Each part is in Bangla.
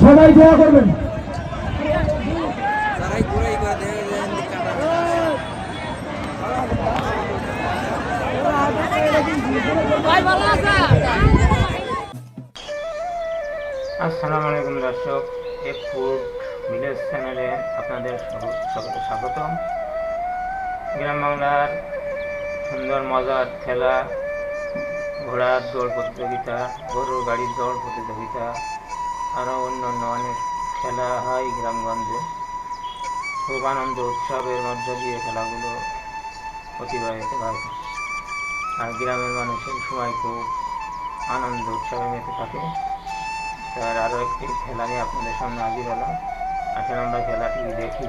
সবাই দোয়া করবেন। আসসালামু আলাইকুম দর্শক এক ফুড ভিলেজ চ্যানেলে আপনাদের সকলকে স্বাগতম। গ্রাম বাংলার সুন্দর মজার খেলা ঘোড়ার দৌড় প্রতিযোগিতা, গরুর গাড়ির দৌড় প্রতিযোগিতা, আরও অন্য অন্য অনেক খেলা হয় গ্রামগঞ্জে। খুব আনন্দ উৎসবের মধ্য দিয়ে খেলাগুলো অতিবাহিত হয়। আর গ্রামের মানুষের সময় খুব আনন্দ উৎসবে মেতে থাকে। তার আরও একটি খেলা নিয়ে আপনাদের সামনে হাজির হলাম। আসলে আমরা খেলাটি দেখি।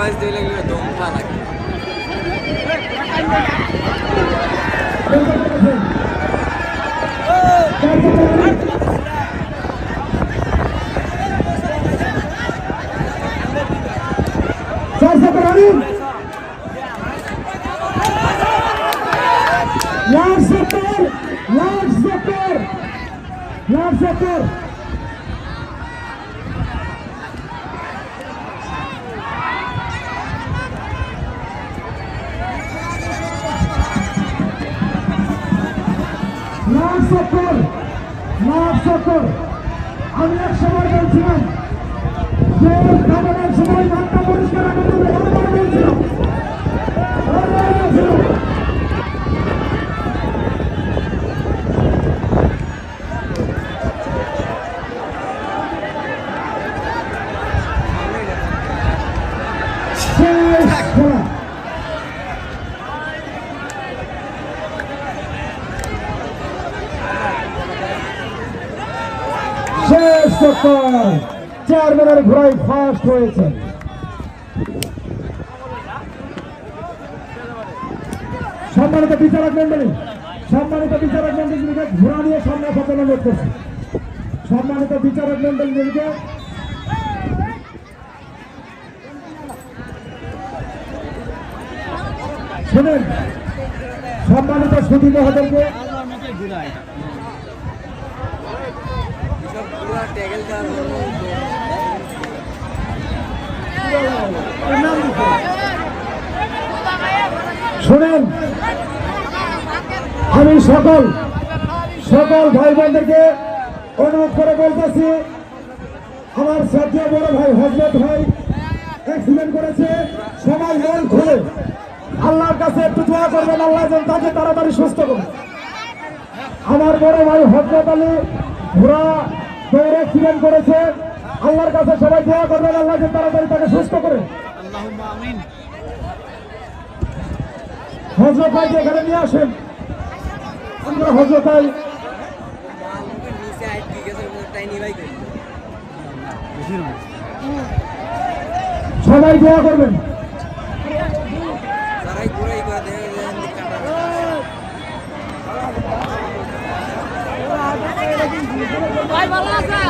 মাছ দিয়ে লাগলে দম খা লাগে চার last sector last sector last sector আমি এক সময় বলছিলাম চেয়ারম্যানের ঘোড়ায় ফার্স্ট হয়েছে। সম্মানিত বিচারক মন্ডলী সম্মানিত বিচারক মন্ডলীকে ঘোড়া নিয়ে সামনে আসার অনুরোধ সম্মানিত বিচারক মন্ডলীকে শুনেন, সম্মানিত সুধী মহোদয়কে সব পুরো শুনেন, আমি সকল সকল ভাই বোনদেরকে অনুরোধ করে বলতেছি, আমার শ্রদ্ধেয় বড় ভাই হজরত ভাই অ্যাক্সিডেন্ট করেছে, সবাই মন খুলে। আল্লাহর কাছে একটু দোয়া করবেন, আল্লাহ যেন তাকে তাড়াতাড়ি সুস্থ করে আমার বড় ভাই হজরত আলী ঘোড়া দৌড়ে অ্যাক্সিডেন্ট করেছে। আল্লাহর কাছে সবাই দোয়া করবেন আল্লাহ যেন তাড়াতাড়ি তাকে সুস্থ করে। হজরত ভাইকে এখানে নিয়ে আসেন। আমরা হজরত ভাই সবাই দোয়া করবেন। ভাই ভালো আছে